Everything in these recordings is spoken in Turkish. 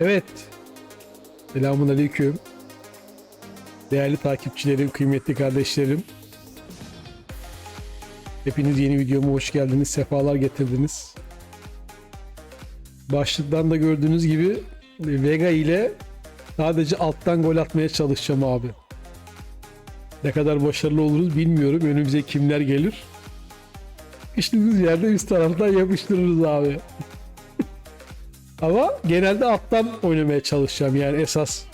Evet. Selamun Aleyküm. Değerli takipçilerim, kıymetli kardeşlerim. Hepiniz yeni videoma hoş geldiniz, sefalar getirdiniz. Başlıktan da gördüğünüz gibi Vega ile sadece alttan gol atmaya çalışacağım abi. Ne kadar başarılı oluruz bilmiyorum. Önümüze kimler gelir. İşimiz yerde üst taraftan yapıştırırız abi. Ama genelde alttan oynamaya çalışacağım. Yani esas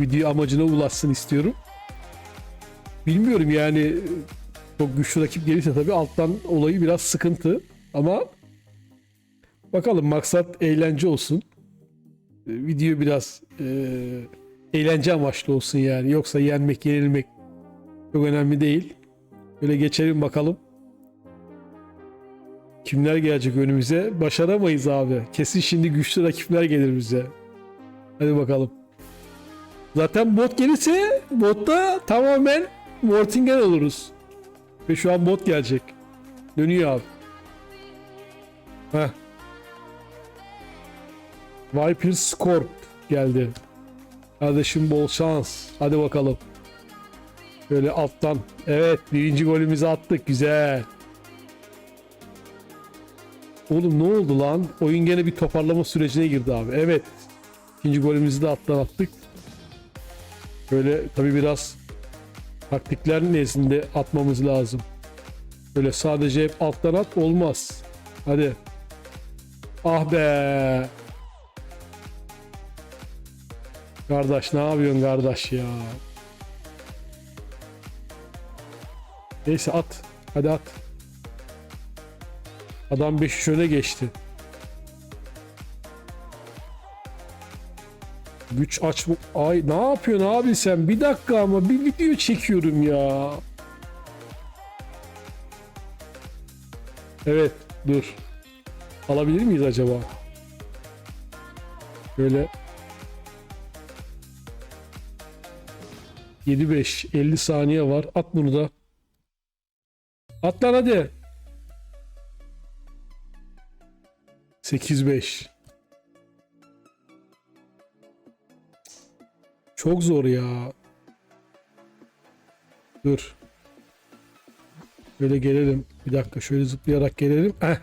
video amacına ulaşsın istiyorum. Bilmiyorum yani çok güçlü rakip gelirse tabii alttan olayı biraz sıkıntı. Ama bakalım maksat eğlence olsun. Ee, Video biraz e, eğlence amaçlı olsun yani. Yoksa yenmek, yenilmek çok önemli değil. Böyle geçelim bakalım. Kimler gelecek önümüze? Başaramayız abi. Kesin şimdi güçlü rakipler gelir bize. Hadi bakalım. Zaten bot gelirse botta tamamen Mortingen oluruz. Ve şu an bot gelecek. Dönüyor abi. Heh. Viper Scorp geldi. Kardeşim bol şans. Hadi bakalım. Böyle alttan. Evet birinci golümüzü attık. Güzel. Oğlum ne oldu lan? Oyun gene bir toparlama sürecine girdi abi. Evet. İkinci golümüzü de alttan attık. Böyle tabi biraz taktikler nezdinde atmamız lazım. Böyle sadece hep alttan at olmaz. Hadi. Ah be. Kardeş ne yapıyorsun kardeş ya? Neyse at. Hadi at. Adam 5 öne geçti. Güç aç Ay ne yapıyorsun abi sen? Bir dakika ama bir video çekiyorum ya. Evet dur. Alabilir miyiz acaba? Böyle 7-5 50 saniye var. At bunu da. At lan hadi. 8-5. Çok zor ya. Dur. Böyle gelelim. Bir dakika şöyle zıplayarak gelelim. Eh,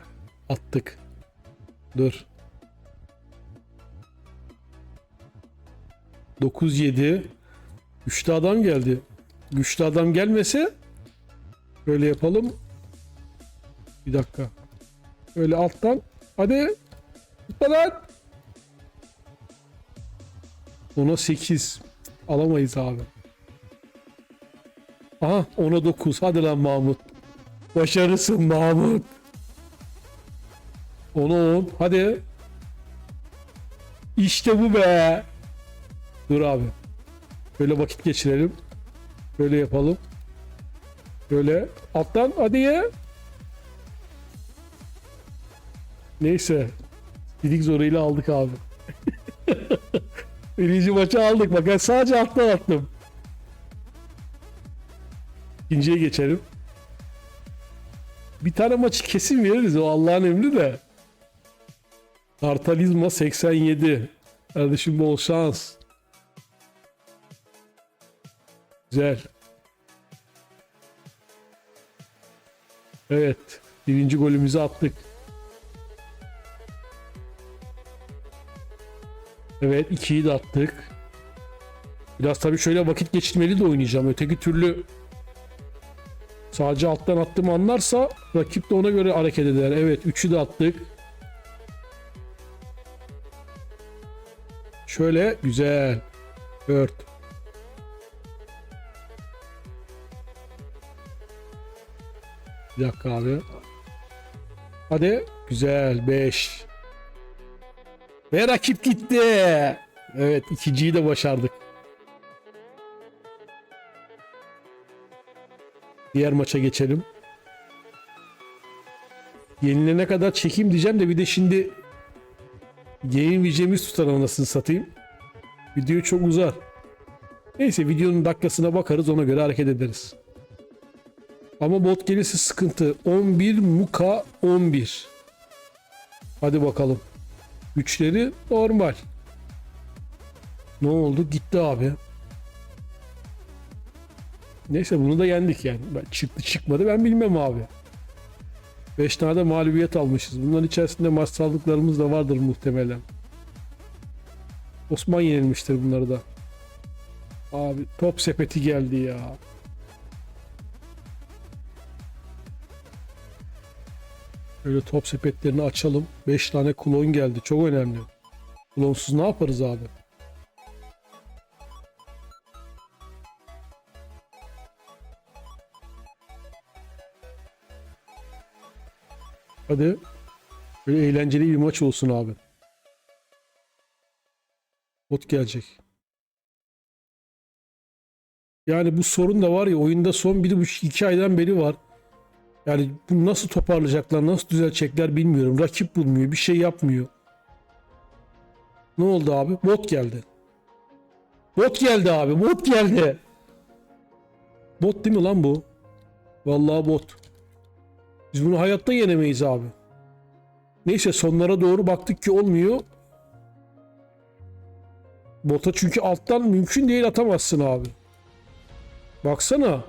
attık. Dur. 9-7. Güçlü adam geldi. Güçlü adam gelmese böyle yapalım. Bir dakika. Öyle alttan. Hadi. Tutma lan. Ona 8. Alamayız abi. Aha ona 9. Hadi lan Mahmut. Başarısın Mahmut. Ona 10. Hadi. İşte bu be. Dur abi. Böyle vakit geçirelim. Böyle yapalım. Böyle alttan hadi ya. Neyse. Didik zoruyla aldık abi. Birinci maçı aldık. Bak ben sadece alttan attım. İkinciye geçelim. Bir tane maçı kesin veririz. O Allah'ın emri de. Kartalizma 87. Kardeşim bol şans. Güzel. Evet. Birinci golümüzü attık. Evet ikiyi de attık. Biraz tabii şöyle vakit geçirmeli de oynayacağım. Öteki türlü sadece alttan attığımı anlarsa rakip de ona göre hareket eder. Evet üçü de attık. Şöyle güzel. 4. Bir dakika abi. Hadi. Güzel. 5. Ve rakip gitti. Evet ikinciyi de başardık. Diğer maça geçelim. Yenilene kadar çekeyim diyeceğim de bir de şimdi yayın vicemiz tutar anasını satayım. Video çok uzar. Neyse videonun dakikasına bakarız ona göre hareket ederiz. Ama bot gelirse sıkıntı. 11 Muka 11. Hadi bakalım. Güçleri normal. Ne oldu? Gitti abi. Neyse bunu da yendik yani. Çıktı çıkmadı ben bilmem abi. 5 tane de mağlubiyet almışız. Bunların içerisinde masallıklarımız da vardır muhtemelen. Osman yenilmiştir bunları da. Abi top sepeti geldi ya. Böyle top sepetlerini açalım. 5 tane klon geldi. Çok önemli. Klonsuz ne yaparız abi? Hadi. Böyle eğlenceli bir maç olsun abi. Bot gelecek. Yani bu sorun da var ya oyunda son bir buçuk iki aydan beri var. Yani bunu nasıl toparlayacaklar, nasıl düzelecekler bilmiyorum. Rakip bulmuyor, bir şey yapmıyor. Ne oldu abi? Bot geldi. Bot geldi abi, bot geldi. Bot değil mi lan bu? Vallahi bot. Biz bunu hayatta yenemeyiz abi. Neyse sonlara doğru baktık ki olmuyor. Bota çünkü alttan mümkün değil atamazsın abi. Baksana.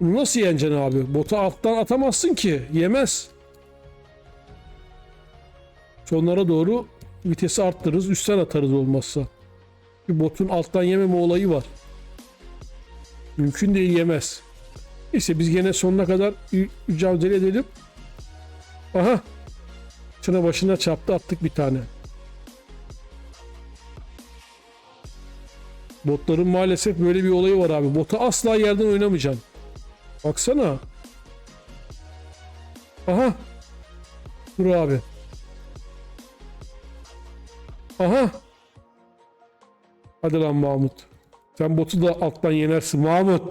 Bunu nasıl yeneceksin abi? Bota alttan atamazsın ki. Yemez. Sonlara doğru vitesi arttırırız. Üstten atarız olmazsa. Bir botun alttan yememe olayı var. Mümkün değil yemez. Neyse biz gene sonuna kadar mücadele edelim. Aha. Çına başına çarptı attık bir tane. Botların maalesef böyle bir olayı var abi. Bota asla yerden oynamayacaksın. Baksana. Aha. Dur abi. Aha. Hadi lan Mahmut. Sen botu da alttan yenersin Mahmut.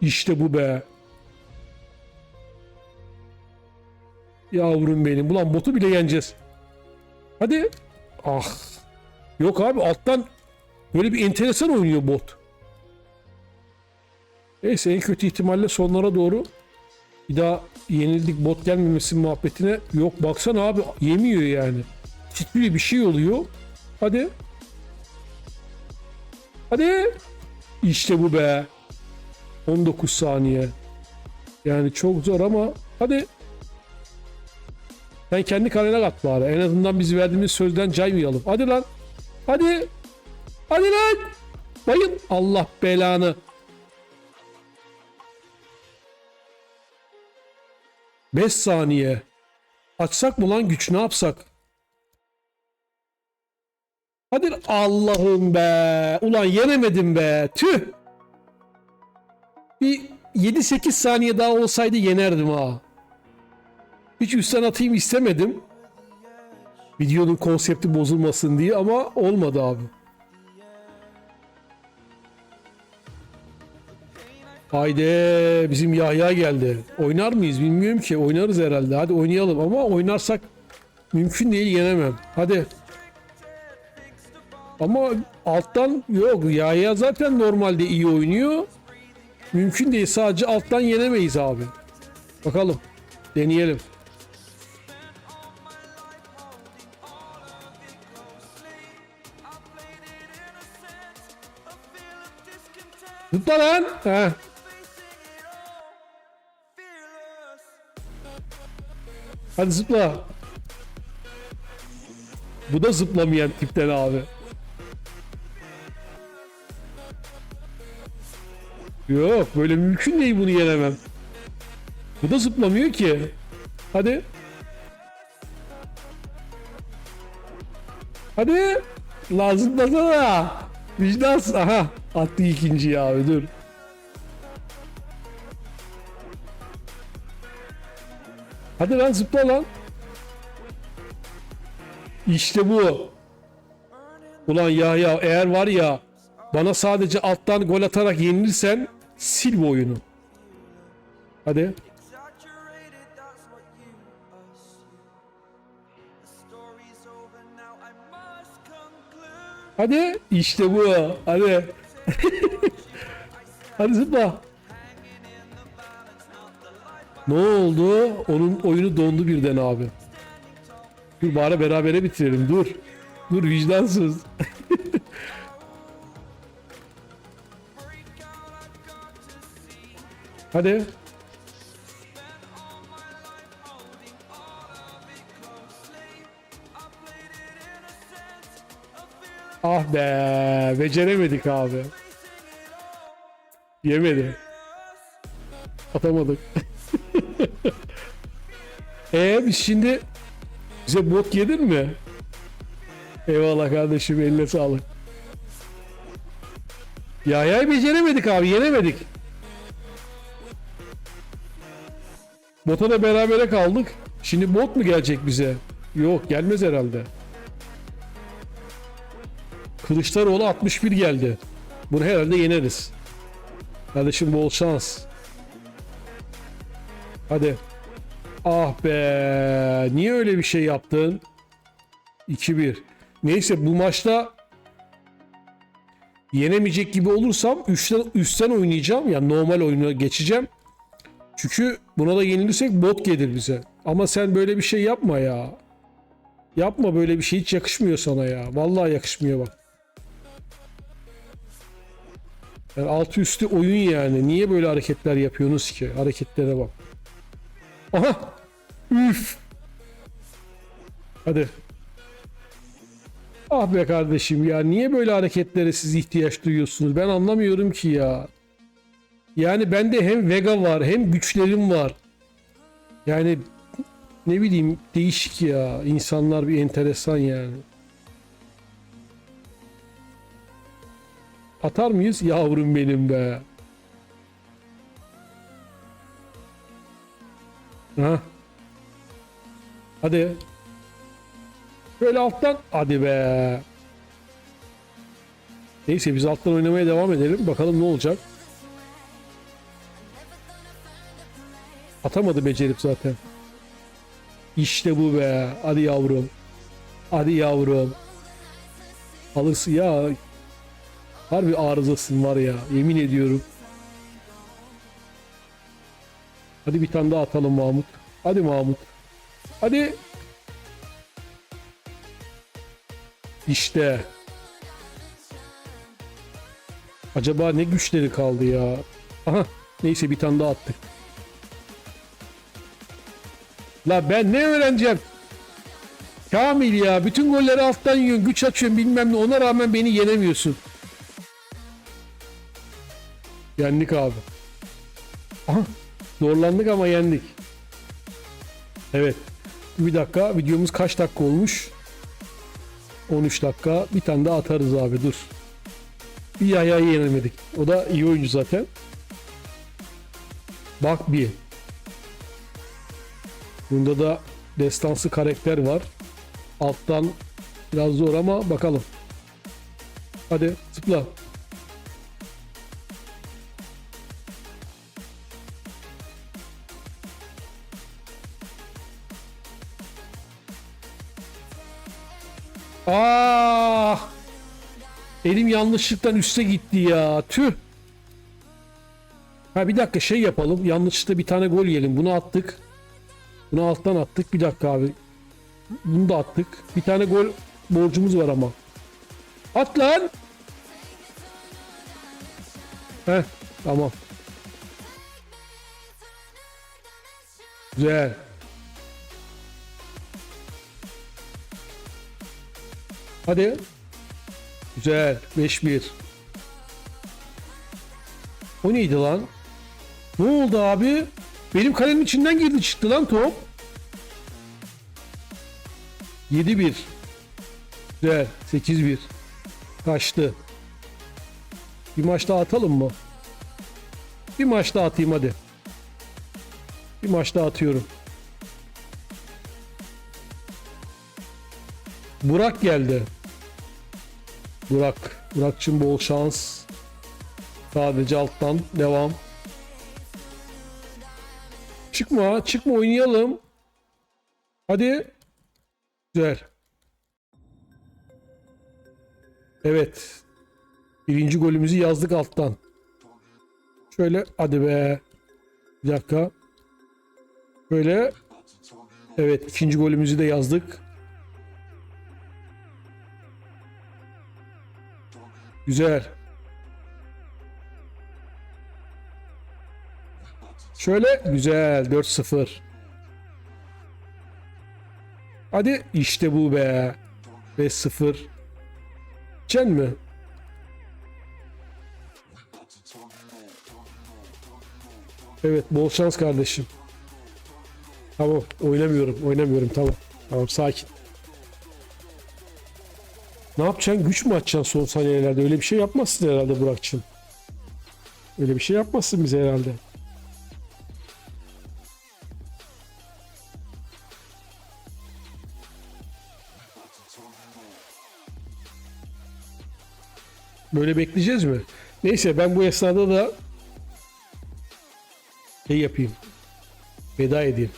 İşte bu be. Yavrum benim. Ulan botu bile yeneceğiz. Hadi. Ah. Yok abi alttan böyle bir enteresan oynuyor bot. Neyse en kötü ihtimalle sonlara doğru bir daha yenildik bot gelmemesi muhabbetine yok baksana abi yemiyor yani. Titriyor bir şey oluyor. Hadi. Hadi. İşte bu be. 19 saniye. Yani çok zor ama hadi. Sen kendi kalene kat bari. En azından biz verdiğimiz sözden caymayalım. Hadi lan. Hadi. Hadi lan. Bayıl. Allah belanı. Beş saniye. Açsak mı lan güç ne yapsak? Hadi Allah'ım be. Ulan yenemedim be. Tüh. Bir 7-8 saniye daha olsaydı yenerdim ha. Hiç üstten atayım istemedim. Videonun konsepti bozulmasın diye ama olmadı abi. Haydi bizim Yahya geldi. Oynar mıyız bilmiyorum ki. Oynarız herhalde. Hadi oynayalım ama oynarsak mümkün değil yenemem. Hadi. Ama alttan yok. Yahya zaten normalde iyi oynuyor. Mümkün değil. Sadece alttan yenemeyiz abi. Bakalım. Deneyelim. Zıpla lan. Heh. Hadi zıpla. Bu da zıplamayan tipten abi. Yok böyle mümkün değil bunu yenemem. Bu da zıplamıyor ki. Hadi. Hadi. Lan zıplasana. Vicdansız. Aha. Attı ikinciyi abi dur. Hadi lan zıpla lan. İşte bu. Ulan ya ya eğer var ya bana sadece alttan gol atarak yenilirsen sil bu oyunu. Hadi. Hadi. İşte bu. Hadi. Hadi zıpla. Ne oldu? Onun oyunu dondu birden abi. Dur bari berabere bitirelim dur. Dur vicdansız. Hadi. Ah be, beceremedik abi. Yemedi. Atamadık. e şimdi bize bot yedin mi? Eyvallah kardeşim eline sağlık. Ya ya beceremedik abi yenemedik. Bota da berabere kaldık. Şimdi bot mu gelecek bize? Yok gelmez herhalde. Kılıçdaroğlu 61 geldi. Bunu herhalde yeneriz. Kardeşim bol şans. Hadi. Ah be. Niye öyle bir şey yaptın? 2-1. Neyse bu maçta yenemeyecek gibi olursam üstten, üstten oynayacağım. Yani normal oyuna geçeceğim. Çünkü buna da yenilirsek bot gelir bize. Ama sen böyle bir şey yapma ya. Yapma böyle bir şey hiç yakışmıyor sana ya. Vallahi yakışmıyor bak. Yani altı üstü oyun yani. Niye böyle hareketler yapıyorsunuz ki? Hareketlere bak. Aha! Üf! Hadi. Ah be kardeşim ya. Niye böyle hareketlere siz ihtiyaç duyuyorsunuz? Ben anlamıyorum ki ya. Yani bende hem Vega var hem güçlerim var. Yani ne bileyim değişik ya. İnsanlar bir enteresan yani. Atar mıyız? Yavrum benim be. Ha. Hadi. Böyle alttan. Hadi be. Neyse biz alttan oynamaya devam edelim. Bakalım ne olacak. Atamadı becerip zaten. İşte bu be. Hadi yavrum. Hadi yavrum. Alırsın ya. Harbi arızasın var ya. Yemin ediyorum. Hadi bir tane daha atalım Mahmut. Hadi Mahmut. Hadi. İşte. Acaba ne güçleri kaldı ya? Aha. Neyse bir tane daha attık. La ben ne öğreneceğim? Kamil ya bütün golleri alttan yiyorsun güç açıyorsun bilmem ne ona rağmen beni yenemiyorsun. Yendik abi. Aha, zorlandık ama yendik. Evet. Bir dakika videomuz kaç dakika olmuş? 13 dakika. Bir tane daha atarız abi dur. Bir yayayı yenemedik. O da iyi oyuncu zaten. Bak bir. Bunda da destansı karakter var. Alttan biraz zor ama bakalım. Hadi zıpla. Aa! Ah! Elim yanlışlıkla üste gitti ya. Tüh. Ha bir dakika şey yapalım. Yanlışlıkla bir tane gol yiyelim. Bunu attık. Bunu alttan attık. Bir dakika abi. Bunu da attık. Bir tane gol borcumuz var ama. At lan. Heh, tamam. Güzel. Hadi. Güzel. 5-1. O neydi lan? Ne oldu abi? Benim kalemin içinden girdi çıktı lan top. 7-1. Güzel. 8-1. Kaçtı. Bir maç daha atalım mı? Bir maç daha atayım hadi. Bir maç daha atıyorum. Burak geldi. Burak. Burak'cığım bol şans. Sadece alttan devam. Çıkma, çıkma oynayalım. Hadi. Güzel. Evet. Birinci golümüzü yazdık alttan. Şöyle hadi be. Bir dakika. Böyle evet ikinci golümüzü de yazdık. Güzel. Şöyle güzel 4-0. Hadi işte bu be. 5-0. Çen mi? Evet bol şans kardeşim. Tamam oynamıyorum oynamıyorum tamam. Tamam sakin. Ne yapacaksın? Güç mü atacaksın son saniyelerde? Öyle bir şey yapmazsın herhalde Burak'cığım. Öyle bir şey yapmazsın bize herhalde. Böyle bekleyeceğiz mi? Neyse ben bu esnada da şey yapayım. Veda edeyim.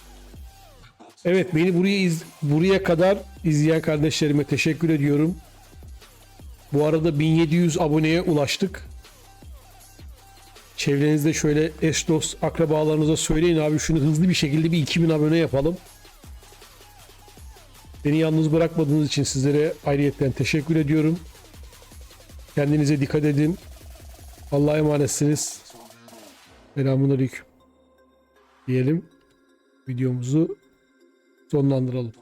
Evet beni buraya iz, buraya kadar izleyen kardeşlerime teşekkür ediyorum. Bu arada 1700 aboneye ulaştık. Çevrenizde şöyle eş dost akrabalarınıza söyleyin abi şunu hızlı bir şekilde bir 2000 abone yapalım. Beni yalnız bırakmadığınız için sizlere ayrıyetten teşekkür ediyorum. Kendinize dikkat edin. Allah'a emanetsiniz. Selamun Aleyküm. Diyelim. Videomuzu sonlandıralım.